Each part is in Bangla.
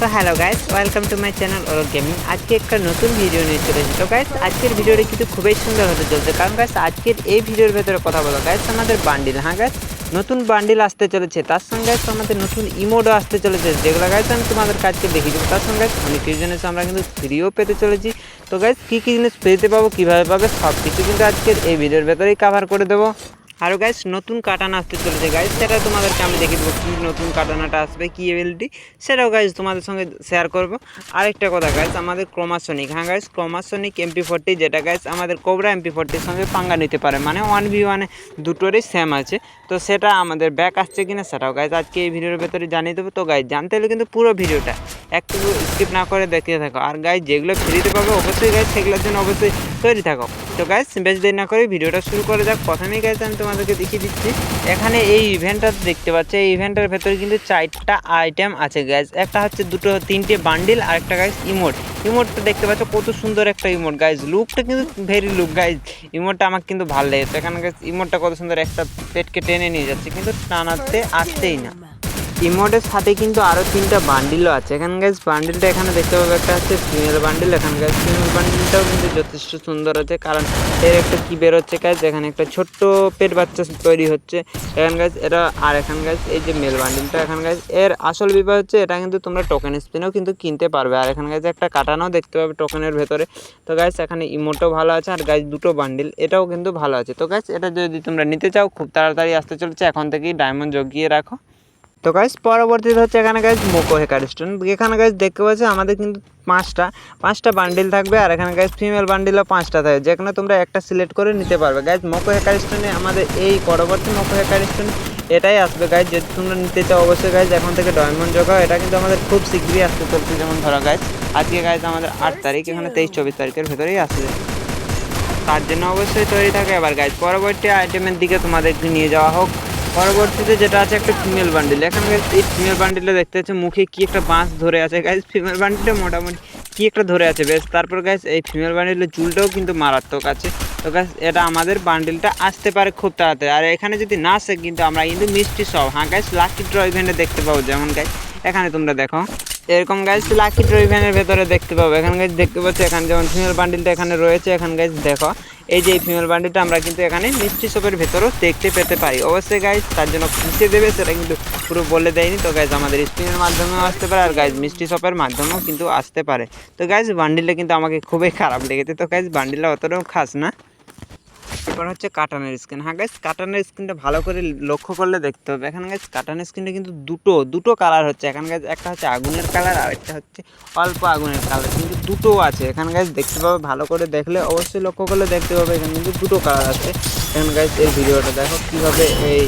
তো hello guys welcome to my channel Oro gaming আজকে একটা নতুন ভিডিও নিয়ে চলে এসেছি। তো গাইস আজকের ভিডিওটা কিন্তু খুবই সুন্দর হতে চলছে। কারণ গাইস আজকের এই ভিডিওর ভেতরে কথা বলো গাইস আমাদের বান্ডিল হ্যাঁ গাইস নতুন বান্ডিল আসতে চলেছে। তার সঙ্গে আমাদের নতুন ইমোডও আসতে চলেছে। যেগুলো গাইস আমি তোমাদের কাজকে দেখিয়ে দেবো তার সঙ্গে অনেক কিছু জিনিস আমরা কিন্তু ফ্রিও পেতে চলেছি। তো গাইস কী কী জিনিস পেতে পাবো, কীভাবে পাবে সব কিছু কিন্তু আজকের এই ভিডিওর ভেতরেই কাভার করে দেবো। আরও গাইস, নতুন কাটানা আসতে চলেছে। গাইস, সেটা তোমাদেরকে আমি দেখিয়ে দেবো কী নতুন কাটানাটা আসবে, কী এবিলিটি সেটাও গাইস তোমাদের সঙ্গে শেয়ার করব। আরেকটা কথা গাইস, আমাদের ক্রোমাসনিক হ্যাঁ গাইস? ক্রোমাসনিক এমপি ফোরটি যেটা গাইস আমাদের কোবরা এমপি ফোরটির সঙ্গে পাঙ্গা নিতে পারে মানে ওয়ান ভি ওয়ানে দুটোরই সেম আছে। তো সেটা আমাদের ব্যাক আসছে কিনা সেটাও গাইস আজকে এই ভিডিওর ভেতরে জানিয়ে দেবো। তো গাইস, জানতে হলে কিন্তু পুরো ভিডিওটা একটু স্কিপ না করে দেখতে থাকো। আর গাইস, যেগুলো ফ্রিতে পাবে, অবশ্যই গাইস সেগুলোর জন্য অবশ্যই তৈরি থাকো। তো গাইস বেশি দেরি না করে ভিডিওটা শুরু করে যাক। প্রথমেই গাইস আমি তোমাদেরকে দেখিয়ে দিচ্ছি, এখানে এই ইভেন্টটা দেখতে পাচ্ছ। এই ইভেন্টের ভেতরে কিন্তু চারটা আইটেম আছে গাইস একটা হচ্ছে দুটো, তিনটে বান্ডিল আর একটা গাইস ইমোট ইমোটটা দেখতে পাচ্ছ, কত সুন্দর একটা ইমোট গাইস লুকটা কিন্তু ভেরি লুক গাইস ইমোটটা আমার কিন্তু ভালো লেগেছে। এখানে গাইস ইমোটটা কত সুন্দর একটা পেটকে টেনে নিয়ে যাচ্ছে, কিন্তু টানাতে আসতেই না। ইমোটের সাথে কিন্তু আরও তিনটা বান্ডিলও আছে। এখানে গাইজ বান্ডিলটা এখানে দেখতে পাবো, একটা হচ্ছে ফিমেল বান্ডিল এখানে গাইজ ফিমেল বান্ডিলটাও কিন্তু যথেষ্ট সুন্দর আছে, কারণ এর একটা কি বেরোচ্ছে গাইজ এখানে একটা ছোট্ট পেট বাচ্চা তৈরি হচ্ছে। এখান গাইজ এটা আর এখান গাইজ এই যে মেল বান্ডিলটা এখান গাইজ এর আসল বিপদ হচ্ছে, এটা কিন্তু তোমরা টোকেন স্পিনেও কিন্তু কিনতে পারবে। আর এখান গাইজ একটা কাটানাও দেখতে পাবে টোকেনের ভেতরে। তো গাইজ এখানে ইমোটও ভালো আছে, আর গাইজ দুটো বান্ডিল এটাও কিন্তু ভালো আছে। তো গাইজ এটা যদি তোমরা নিতে চাও, খুব তাড়াতাড়ি আসতে চলেছে, এখন থেকেই ডায়মন্ড জগিয়ে রাখো। তো গাইজ পরবর্তীতে হচ্ছে এখানে গাইজ মোকো হেকার স্টোন এখানে গাইজ দেখতে পাচ্ছি, আমাদের কিন্তু পাঁচটা পাঁচটা বান্ডিল থাকবে, আর এখানে গাইজ ফিমেল বান্ডিলও পাঁচটা থাকবে। যেখানে তোমরা একটা সিলেক্ট করে নিতে পারবে। গাইজ মোকো হেকার স্টোনে আমাদের এই পরবর্তী মোকো হেকার স্টোন এটাই আসবে। গাইজ যদি তোমরা নিতে চাও, অবশ্যই গাইজ এখন থেকে ডায়মন্ড জোগাও এটা কিন্তু আমাদের খুব শীঘ্রই আসতে চলছে। যেমন ধরো গাইজ আজকে গাইজ আমাদের আট তারিখ, এখানে তেইশ, চব্বিশ তারিখের ভেতরেই আসবে। তার জন্য অবশ্যই তৈরি থাকে এবার গাইজ পরবর্তী আইটেমের দিকে তোমাদেরকে নিয়ে যাওয়া হোক। পরবর্তীতে যেটা আছে একটা ফিমেল বান্ডিল এখানে এই ফিমেল বান্ডিলটা দেখতে পাচ্ছি মুখে কি একটা বাঁশ ধরে আছে। গাইজ ফিমেল বান্ডিলটা মোটামুটি কি একটা ধরে আছে বেশ। তারপর গাইজ এই ফিমেল বান্ডিলের চুলটাও কিন্তু মারাত্মক আছে। তো গাইজ এটা আমাদের বান্ডিলটা আসতে পারে খুব তাড়াতাড়ি। আর এখানে যদি না আসে, কিন্তু আমরা কিন্তু মিষ্টি সব। হ্যাঁ গাইজ লাকি ড্র ইভেন্টে দেখতে পাবো যেমন গাইজ এখানে তোমরা দেখো, এরকম গাইজ লাকি ড্র ইভেন্টের ভেতরে দেখতে পাবো। এখানে গাইজ দেখতে পাচ্ছি, এখানে যেমন ফিমেল বান্ডিলটা এখানে রয়েছে। এখানে গাইজ দেখো এই যে এই ফিমেল বান্ডিটা আমরা কিন্তু এখানে মিষ্টি শপের ভেতরেও দেখতে পেতে পারি। অবশ্যই গাইজ তার জন্য কিসে দেবে সেটা কিন্তু পুরো বলে দেয়নি। তো গাইজ আমাদের স্ক্রিনের মাধ্যমেও আসতে পারে আর গাইজ মিষ্টি শপের মাধ্যমেও কিন্তু আসতে পারে। তো গাইজ বান্ডিলটা কিন্তু আমাকে খুবই খারাপ লেগেছে। তো গাইজ বান্ডিলটা অতটাও খাস না। এরপর হচ্ছে কাটানের স্ক্রিন হ্যাঁ গাইস কাটানের স্ক্রিনটা ভালো করে লক্ষ্য করলে দেখতে হবে। এখানে গাইজ কাটানের স্ক্রিনটা কিন্তু দুটো দুটো কালার হচ্ছে। এখানে গাইজ একটা হচ্ছে আগুনের কালার আর একটা হচ্ছে অল্প আগুনের কালার কিন্তু দুটো আছে। এখানে গাইজ দেখতে পাবে, ভালো করে দেখলে অবশ্যই লক্ষ্য করলে দেখতে পাবে। এখানে কিন্তু দুটো কালার আছে। এখানে গাইজ এই ভিডিওটা দেখো কীভাবে এই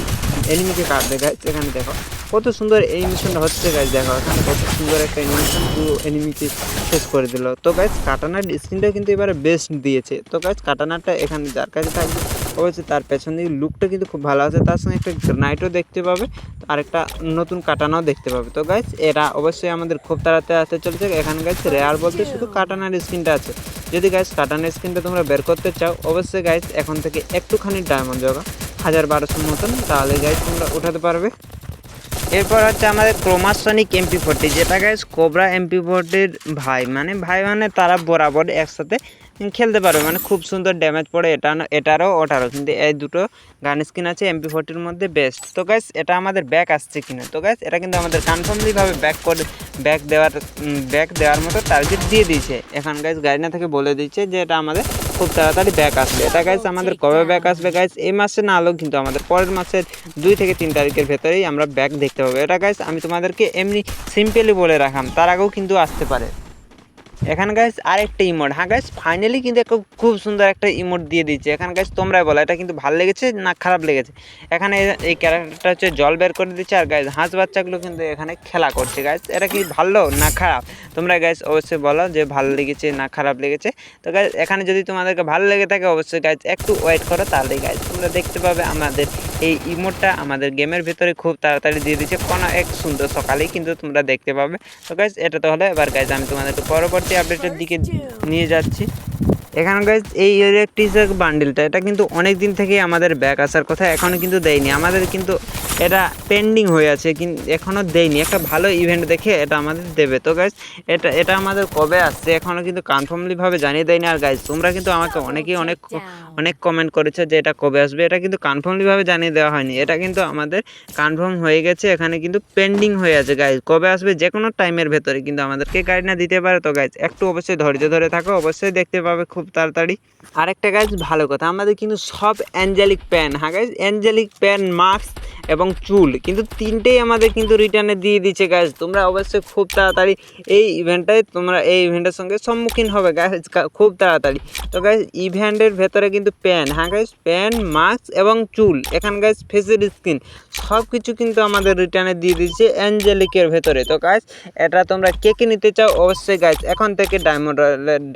এনিমিকে কাটবে। গাইজ এখানে দেখো। কত সুন্দর এনিমেশনটা হচ্ছে গাইজ দেখো এখানে কত সুন্দর একটা এনিমেশন পুরো এনিমিকে শেষ করে দিল। তো গাইজ কাটানার স্ক্রিনটা কিন্তু এবারে বেস্ট দিয়েছে। তো গাইজ কাটানাটা এখানে যার কাছে থাকবে, অবশ্যই তার পেছন দিকে লুকটা কিন্তু খুব ভালো আছে। তার সঙ্গে একটা গ্রানাইটও দেখতে পাবে আর একটা নতুন কাটানাও দেখতে পাবে। তো গাইজ এরা অবশ্যই আমাদের খুব তাড়াতাড়ি আসতে চলেছে। এখানে গাইজ রেয়ার বলতে শুধু কাটানার স্ক্রিনটা আছে। যদি গাইজ কাটানার স্ক্রিনটা তোমরা বের করতে চাও, অবশ্যই গাইজ এখন থেকে একটুখানি ডায়মন্ড জগা, হাজার বারোশোর মতন, তাহলে গাইজ তোমরা উঠাতে পারবে। এরপর হচ্ছে আমাদের ক্রোমাসনিক এমপি ফোরটি যেটা গাইজ কোবরা এমপি ফোরটির ভাই মানে ভাই মানে তারা বরাবর একসাথে খেলতে পারবে মানে খুব সুন্দর ড্যামেজ পড়ে, এটা এটারও ওটারও কিন্তু এই দুটো গান স্কিন আছে এমপি ফোরটির মধ্যে বেস্ট তো গাইজ এটা আমাদের ব্যাক আসছে কিনা? তো গাইজ এটা কিন্তু আমাদের কনফার্মলিভাবে ব্যাক করে ব্যাক দেওয়ার ব্যাক দেওয়ার মতো টার্গেট দিয়ে দিয়েছে। এখন গাইজ গাড়িনা থেকে বলে দিচ্ছে যে এটা আমাদের খুব তাড়াতাড়ি ব্যাক আসবে। এটা গাইজ আমাদের কবে ব্যাক আসবে গাইজ এই মাসে না আলো কিন্তু আমাদের পরের মাসের দুই থেকে তিন তারিখের ভেতরেই আমরা ব্যাক দেখতে পাবো। এটা গাইজ আমি তোমাদেরকে এমনি সিম্পলি বলে রাখাম তার আগেও কিন্তু আসতে পারে। এখানে গাইজ আরেকটা ইমোট হ্যাঁ গাইজ ফাইনালি কিন্তু একটা খুব সুন্দর একটা ইমোট দিয়ে দিচ্ছে এখানে গাইজ তোমরাই বলো, এটা কিন্তু ভালো লেগেছে না খারাপ লেগেছে? এখানে এই ক্যারেক্টারটা হচ্ছে জল বের করে দিচ্ছে আর গাইজ হাঁস বাচ্চাগুলো কিন্তু এখানে খেলা করছে। গাইজ এটা কি ভালো না খারাপ? তোমরা গাইজ অবশ্যই বলো যে ভালো লেগেছে না খারাপ লেগেছে। তো গাইজ এখানে যদি তোমাদেরকে ভালো লেগে থাকে, অবশ্যই গাইজ একটু ওয়েট করো তাহলে গাইজ তোমরা দেখতে পাবে আমাদের এই ইমোটটা আমাদের গেমের ভিতরে খুব তাড়াতাড়ি দিয়ে দিচ্ছে কোনো এক সুন্দর সকালেই কিন্তু তোমরা দেখতে পাবে। তো গাইজ এটা তো এবার গাইজ আমি তোমাদেরকে পরবর্তী আপডেটের দিকে নিয়ে যাচ্ছি। এখানে গাইজ এই ইলেকট্রিক বান্ডিলটা এটা কিন্তু অনেক দিন থেকেই আমাদের ব্যাক আসার কথা এখনও কিন্তু দেয়নি। আমাদের কিন্তু এটা পেন্ডিং হয়ে আছে কিন্তু এখনও দেয়নি। একটা ভালো ইভেন্ট দেখে এটা আমাদের দেবে। তো গাইজ এটা এটা আমাদের কবে আসছে এখনও কিন্তু কনফার্মলিভাবে জানিয়ে দেয়নি। আর গাইজ তোমরা কিন্তু আমাকে অনেকেই অনেক অনেক কমেন্ট করেছে যে এটা কবে আসবে। এটা কিন্তু কনফার্মলিভাবে জানিয়ে দেওয়া হয়নি। এটা কিন্তু আমাদের কনফার্ম হয়ে গেছে এখানে কিন্তু পেন্ডিং হয়ে আছে গাইজ কবে আসবে যে কোনো টাইমের ভেতরে কিন্তু আমাদেরকে গাইড না দিতে পারে। তো গাইজ একটু অবশ্যই ধৈর্য ধরে থাকো অবশ্যই দেখতে পাবে খুব তাড়াতাড়ি। আরেকটা গাইজ ভালো কথা, আমাদের কিন্তু সব অ্যাঞ্জেলিক প্যান হ্যাঁ গাইজ অ্যাঞ্জেলিক প্যান মাস্ক এবং চুল, কিন্তু তিনটেই আমাদের কিন্তু রিটার্নে দিয়ে দিচ্ছে গাইজ তোমরা অবশ্যই খুব তাড়াতাড়ি এই ইভেন্টটায় তোমরা এই ইভেন্টের সঙ্গে সম্মুখীন হবে গাইজ খুব তাড়াতাড়ি। তো গাইজ ইভেন্টের ভেতরে কিন্তু প্যান হ্যাঁ গাইজ প্যান মাস্ক এবং চুল, এখান গাইজ ফেসের স্কিন সব কিছু কিন্তু আমাদের রিটার্নে দিয়ে দিচ্ছে অ্যাঞ্জেলিকের ভেতরে। তো গাইজ এটা তোমরা কে কে নিতে চাও? অবশ্যই গাইজ এখন থেকে ডায়মন্ড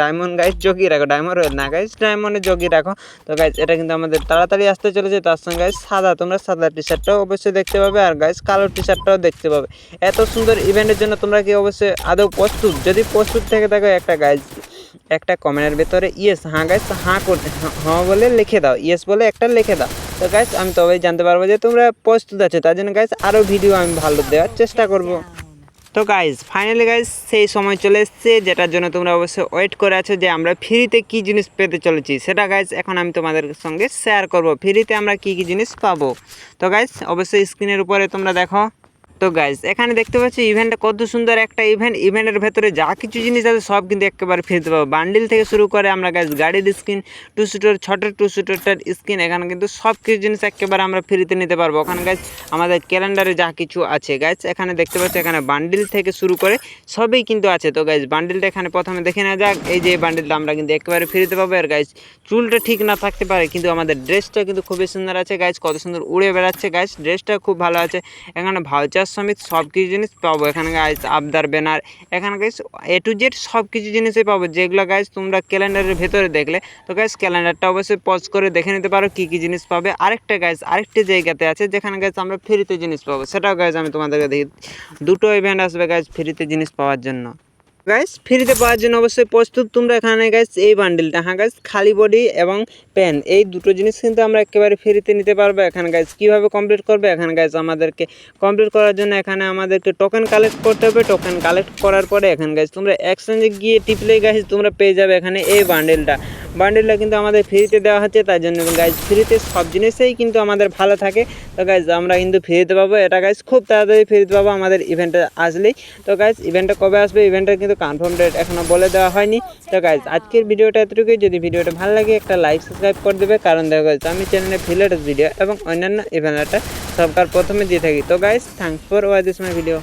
ডায়মন্ড গাইজ জগিয়ে রাখো। ডায়মন্ড রয়েল না গাইজ ডায়মন্ডে জগিয়ে রাখো। তো গাইজ এটা কিন্তু আমাদের তাড়াতাড়ি আসতে চলেছে। তার সঙ্গে গাইজ সাদা, তোমরা সাদা টি শার্টটাও অবশ্যই দেখতে পাবে আর গাইজ কালো টি শার্টটাও দেখতে পাবে। এত সুন্দর ইভেন্টের জন্য তোমরা কি অবশ্যই আদৌ প্রস্তুত? যদি প্রস্তুত থেকে থাকো, একটা গাইজ একটা কমেন্টের ভেতরে ইয়েস হ্যাঁ গাইজ হ্যাঁ করতে হ্যাঁ বলে লিখে দাও। ইয়েস বলে একটা লিখে দাও। তো গাইজ আমি তবেই জানতে পারব যে তোমরা প্রস্তুত আছে, তার জন্য গাইস আরও ভিডিও আমি ভালো দেওয়ার চেষ্টা করব। তো গাইজ ফাইনালি গাইজ সেই সময় চলে এসছে, যেটার জন্য তোমরা অবশ্যই ওয়েট করে আছো যে আমরা ফ্রিতে কি জিনিস পেতে চলেছি। সেটা গাইজ এখন আমি তোমাদের সঙ্গে শেয়ার করব। ফ্রিতে আমরা কি কি জিনিস পাবো? তো গাইজ অবশ্যই স্ক্রিনের উপরে তোমরা দেখো। তো গাইজ এখানে দেখতে পাচ্ছি ইভেন্টটা কত সুন্দর একটা ইভেন্ট ইভেন্টের ভেতরে যা কিছু জিনিস আছে সব কিন্তু একেবারে ফিরতে পাবো বান্ডিল থেকে শুরু করে আমরা গাইজ গাড়ির স্ক্রিন টু সিটার ছোটো টু সিটারটার স্ক্রিন এখানে কিন্তু সব কিছু জিনিস একেবারে আমরা ফ্রিতে নিতে পারব। ওখানে গাইজ আমাদের ক্যালেন্ডারে যা কিছু আছে গাইজ এখানে দেখতে পাচ্ছি এখানে বান্ডিল থেকে শুরু করে সবই কিন্তু আছে। তো গাইজ বান্ডিলটা এখানে প্রথমে দেখে নেওয়া যাক। এই যে বান্ডিলটা আমরা কিন্তু একেবারে ফ্রিতে পাবো। আর গাইজ চুলটা ঠিক না থাকতে পারে, কিন্তু আমাদের ড্রেসটা কিন্তু খুবই সুন্দর আছে। গাইজ কত সুন্দর উড়ে বেড়াচ্ছে। গাইজ ড্রেসটা খুব ভালো আছে। এখানে ভাউচার সমেত সব কিছু জিনিস পাবো। এখানে গাইজ আবদার ব্যানার এখানে গাইজ এ টু জেড সব কিছু জিনিসই পাবো। যেগুলো গাইজ তোমরা ক্যালেন্ডারের ভেতরে দেখলে, তো গাইজ ক্যালেন্ডারটা অবশ্যই পজ করে দেখে নিতে পারো, কী কী জিনিস পাবে। আরেকটা গাইজ আরেকটা জায়গাতে আছে, যেখানে গাইজ আমরা ফ্রিতে জিনিস পাবো। সেটাও গাইজ আমি তোমাদেরকে দেখি। দুটো ইভেন্ট আসবে গাইজ ফ্রিতে জিনিস পাওয়ার জন্য। গাইস ফ্রিতে পাওয়ার জন্য অবশ্যই প্রস্তুত তোমরা এখানে গাইস এই বান্ডেলটা হ্যাঁ গাইস খালি বডি এবং প্যান এই দুটো জিনিস কিন্তু আমরা একেবারে ফ্রিতে নিতে পারব এখানে গাইস কীভাবে কমপ্লিট করবে এখানে গাইস আমাদেরকে কমপ্লিট করার জন্য এখানে আমাদেরকে টোকেন কালেক্ট করতে হবে। টোকেন কালেক্ট করার পরে এখানে গাইস তোমরা এক্সচেঞ্জে গিয়ে টিপলেই গাইস তোমরা পেয়ে যাবে এখানে এই বান্ডিলটা বান্ডিলটা কিন্তু আমাদের ফ্রিতে দেওয়া হচ্ছে তার জন্য গাইজ ফ্রিতে সব জিনিসেই কিন্তু আমাদের ভালো থাকে। তো গাইজ আমরা কিন্তু ফ্রিতে পাবো। এটা গাইজ খুব তাড়াতাড়ি ফ্রিতে পাবো আমাদের ইভেন্টে আসলেই। তো গাইজ ইভেন্টটা কবে আসবে? ইভেন্টটা কিন্তু কনফার্ম ডেট এখনও বলে দেওয়া হয়নি। তো গাইজ আজকের ভিডিওটা এতটুকুই। যদি ভিডিওটা ভালো লাগে একটা লাইক সাবস্ক্রাইব করে দেবে। কারণ দেখো guys, আমি চ্যানেলে ফিলেটেস ভিডিও এবং অন্যান্য ইভেন্টটা সবকার প্রথমে দিয়ে থাকি। তো guys thanks for watch my video